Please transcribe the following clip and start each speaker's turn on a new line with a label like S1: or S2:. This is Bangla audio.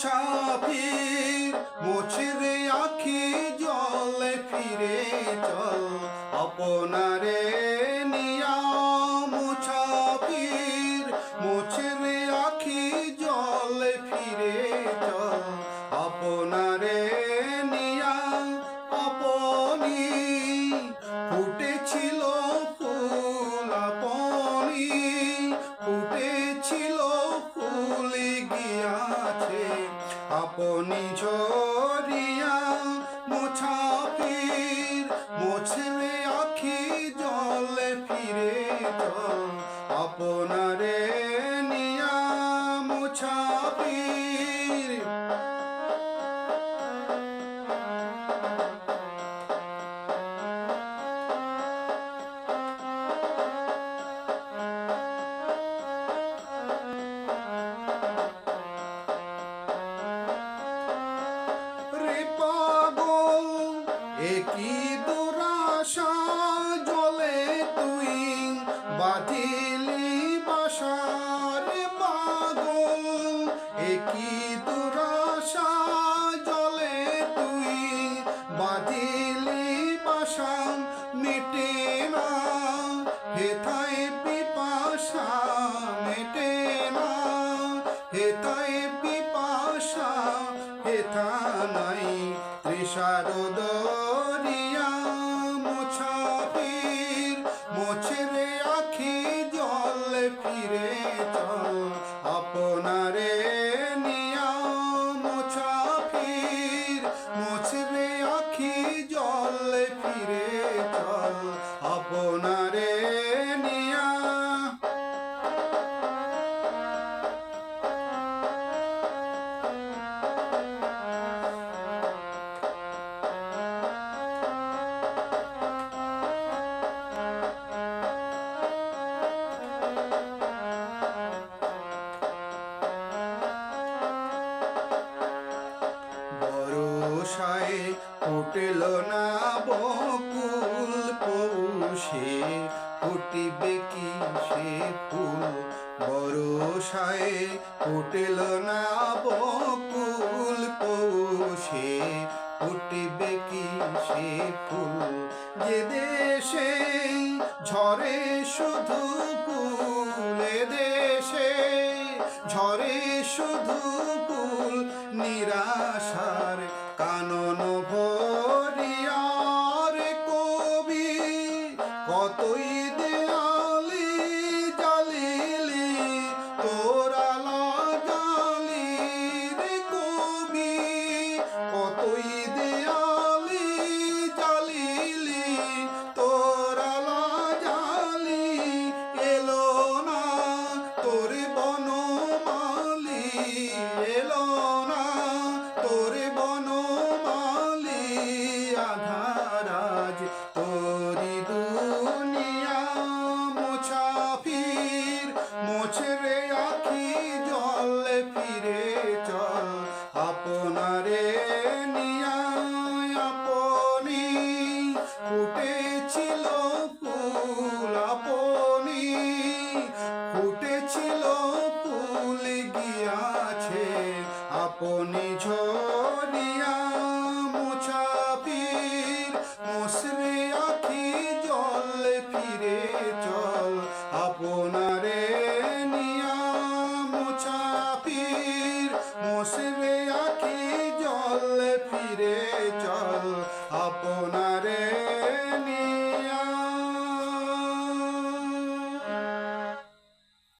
S1: মুছাফির মুছরে আখি জলে ফিরে চল। আপনারে আপনি ঝরিয়া মুছাফির মুছলে আখি জলে ফিরে চল। আপনারে একই দুরাশা জলে তুই বাঁধিলি বাসা রে পাগল একই দুরাশা জলে তুই বাঁধিলি বাসা মিটে না হেথায় পিপাসা, মেটে না হেথায় পিপাসা, হেথা নাই তৃষার ফুটল না বকুল পৌষে, ফুটিবে কি সে ফুল? বরসায় ফুটল না বকুল পৌষে, ফুটিবে কি সে ফুল? যে দেশে ঝরে শুধু ফুল দেশে ঝরে শুধু ফুল নিরাশার ঝরিয়া মুছাফির মোসরে জল ফিরে চল। আপনারে নিয়া জল ফিরে চল। আপনা